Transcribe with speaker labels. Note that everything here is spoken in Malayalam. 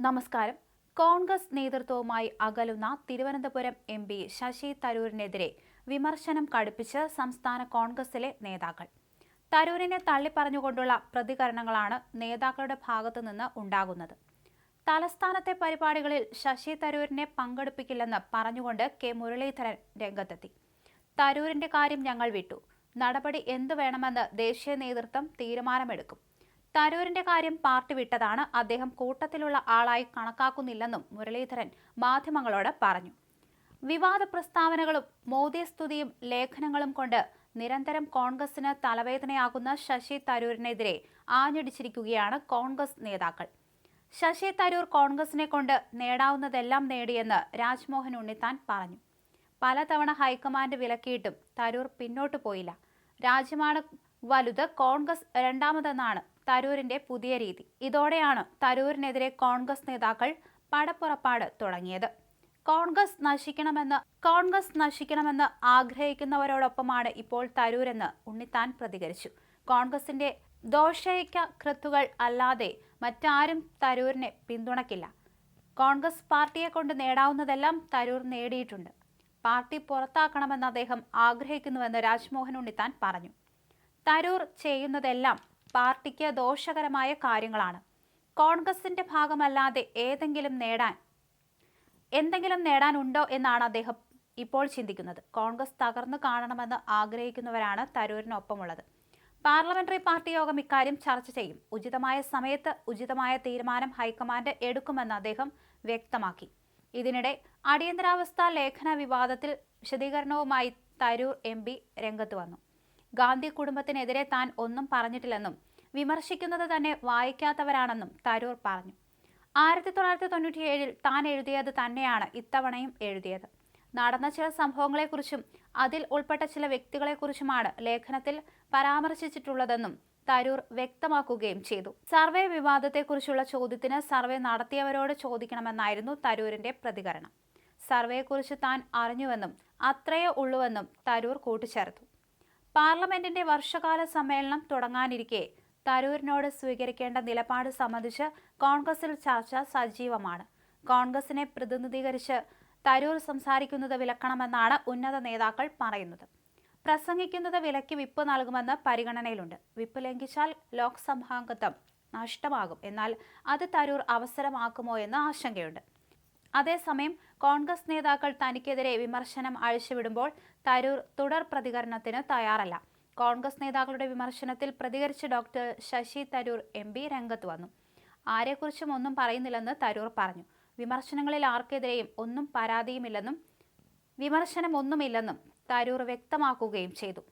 Speaker 1: നമസ്കാരം. കോൺഗ്രസ് നേതൃത്വവുമായി അകലുന്ന തിരുവനന്തപുരം എം പി ശശി തരൂരിനെതിരെ വിമർശനം കടുപ്പിച്ച് സംസ്ഥാന കോൺഗ്രസിലെ നേതാക്കൾ. തരൂരിനെ തള്ളിപ്പറഞ്ഞുകൊണ്ടുള്ള പ്രതികരണങ്ങളാണ് നേതാക്കളുടെ ഭാഗത്തുനിന്ന് ഉണ്ടാകുന്നത്. തലസ്ഥാനത്തെ പരിപാടികളിൽ ശശി തരൂരിനെ പങ്കെടുപ്പിക്കില്ലെന്ന് പറഞ്ഞുകൊണ്ട് കെ മുരളീധരൻ രംഗത്തെത്തി. തരൂരിന്റെ കാര്യം ഞങ്ങൾ വിട്ടു. നടപടി എന്തു വേണമെന്ന് ദേശീയ നേതൃത്വം തീരുമാനമെടുക്കും. തരൂരിന്റെ കാര്യം പാർട്ടി വിട്ടതാണ്. അദ്ദേഹം കൂട്ടത്തിലുള്ള ആളായി കണക്കാക്കുന്നില്ലെന്നും മുരളീധരൻ മാധ്യമങ്ങളോട് പറഞ്ഞു. വിവാദ പ്രസ്താവനകളും മോദി സ്തുതിയും ലേഖനങ്ങളും കൊണ്ട് നിരന്തരം കോൺഗ്രസിന് തലവേദനയാകുന്ന ശശി തരൂരിനെതിരെ ആഞ്ഞടിച്ചിരിക്കുകയാണ് കോൺഗ്രസ് നേതാക്കൾ. ശശി തരൂർ കോൺഗ്രസിനെ കൊണ്ട് നേടാവുന്നതെല്ലാം നേടിയെന്ന് രാജ്മോഹൻ ഉണ്ണിത്താൻ പറഞ്ഞു. പലതവണ ഹൈക്കമാൻഡ് വിലക്കിയിട്ടും തരൂർ പിന്നോട്ടു പോയില്ല. രാജ്യമാണ് വലുത് കോൺഗ്രസ് രണ്ടാമതെന്നാണ് തരൂരിന്റെ പുതിയ രീതി. ഇതോടെയാണ് തരൂരിനെതിരെ കോൺഗ്രസ് നേതാക്കൾ പടപ്പുറപ്പാട് തുടങ്ങിയത്. കോൺഗ്രസ് നശിക്കണമെന്ന് കോൺഗ്രസ് നശിക്കണമെന്ന് ആഗ്രഹിക്കുന്നവരോടൊപ്പമാണ് ഇപ്പോൾ തരൂരെന്ന് ഉണ്ണിത്താൻ പ്രതികരിച്ചു. കോൺഗ്രസിന്റെ ദോഷൈക്യ കൃത്തുകൾ അല്ലാതെ മറ്റാരും തരൂരിനെ പിന്തുണക്കില്ല. കോൺഗ്രസ് പാർട്ടിയെ കൊണ്ട് നേടാവുന്നതെല്ലാം തരൂർ നേടിയിട്ടുണ്ട്. പാർട്ടി പുറത്താക്കണമെന്ന് അദ്ദേഹം ആഗ്രഹിക്കുന്നുവെന്ന് രാജ്മോഹൻ ഉണ്ണിത്താൻ പറഞ്ഞു. തരൂർ ചെയ്യുന്നതെല്ലാം പാർട്ടിക്ക് ദോഷകരമായ കാര്യങ്ങളാണ്. കോൺഗ്രസിന്റെ ഭാഗമല്ലാതെ ഏതെങ്കിലും നേടാൻ എന്തെങ്കിലും നേടാനുണ്ടോ എന്നാണ് അദ്ദേഹം ഇപ്പോൾ ചിന്തിക്കുന്നത്. കോൺഗ്രസ് തകർന്നു കാണണമെന്ന് ആഗ്രഹിക്കുന്നവരാണ് തരൂരിനൊപ്പമുള്ളത്. പാർലമെന്ററി പാർട്ടി യോഗം ഇക്കാര്യം ചർച്ച ചെയ്യും. ഉചിതമായ സമയത്ത് ഉചിതമായ തീരുമാനം ഹൈക്കമാൻഡ് എടുക്കുമെന്ന് അദ്ദേഹം വ്യക്തമാക്കി. ഇതിനിടെ അടിയന്തരാവസ്ഥ ലേഖന വിവാദത്തിൽ വിശദീകരണവുമായി തരൂർ എം രംഗത്ത് വന്നു. ഗാന്ധി കുടുംബത്തിനെതിരെ താൻ ഒന്നും പറഞ്ഞിട്ടില്ലെന്നും വിമർശിക്കുന്നത് തന്നെ വായിക്കാത്തവരാണെന്നും തരൂർ പറഞ്ഞു. ആയിരത്തി തൊള്ളായിരത്തി തൊണ്ണൂറ്റിയേഴിൽ താൻ എഴുതിയത് തന്നെയാണ് ഇത്തവണയും എഴുതിയത്. നടന്ന ചില സംഭവങ്ങളെക്കുറിച്ചും അതിൽ ഉൾപ്പെട്ട ചില വ്യക്തികളെക്കുറിച്ചുമാണ് ലേഖനത്തിൽ പരാമർശിച്ചിട്ടുള്ളതെന്നും തരൂർ വ്യക്തമാക്കുകയും ചെയ്തു. സർവേ വിവാദത്തെക്കുറിച്ചുള്ള ചോദ്യത്തിന് സർവേ നടത്തിയവരോട് ചോദിക്കണമെന്നായിരുന്നു തരൂരിന്റെ പ്രതികരണം. സർവേയെക്കുറിച്ച് താൻ അറിഞ്ഞുവെന്നും അത്രയേ ഉള്ളുവെന്നും തരൂർ കൂട്ടിച്ചേർത്തു. പാർലമെന്റിന്റെ വർഷകാല സമ്മേളനം തുടങ്ങാനിരിക്കെ. തരൂരിനോട് സ്വീകരിക്കേണ്ട നിലപാട് സംബന്ധിച്ച് കോൺഗ്രസിൽ ചർച്ച സജീവമാണ്. കോൺഗ്രസിനെ പ്രതിനിധീകരിച്ച് തരൂർ സംസാരിക്കുന്നത് വിലക്കണമെന്നാണ് ഉന്നത നേതാക്കൾ പറയുന്നത്. പ്രസംഗിക്കുന്നത് വിലയ്ക്ക് വിപ്പ് നൽകുമെന്ന് പരിഗണനയിലുണ്ട്. വിപ്പ് ലംഘിച്ചാൽ ലോക്സഭാംഗത്വം നഷ്ടമാകും. എന്നാൽ അത് തരൂർ അവസരമാക്കുമോ എന്ന് ആശങ്കയുണ്ട്. അതേസമയം കോൺഗ്രസ് നേതാക്കൾ തനിക്കെതിരെ വിമർശനം അഴിച്ചുവിടുമ്പോൾ തരൂർ തുടർ പ്രതികരണത്തിന് തയ്യാറല്ല. കോൺഗ്രസ് നേതാക്കളുടെ വിമർശനത്തിൽ പ്രതികരിച്ച് doctor Shashi Tharoor M P രംഗത്ത് വന്നു. ആരെക്കുറിച്ചും ഒന്നും പറയുന്നില്ലെന്ന് തരൂർ പറഞ്ഞു. വിമർശനങ്ങളിൽ ആർക്കെതിരെയും ഒന്നും പരാതിയുമില്ലെന്നും വിമർശനം ഒന്നുമില്ലെന്നും തരൂർ വ്യക്തമാക്കുകയും ചെയ്തു.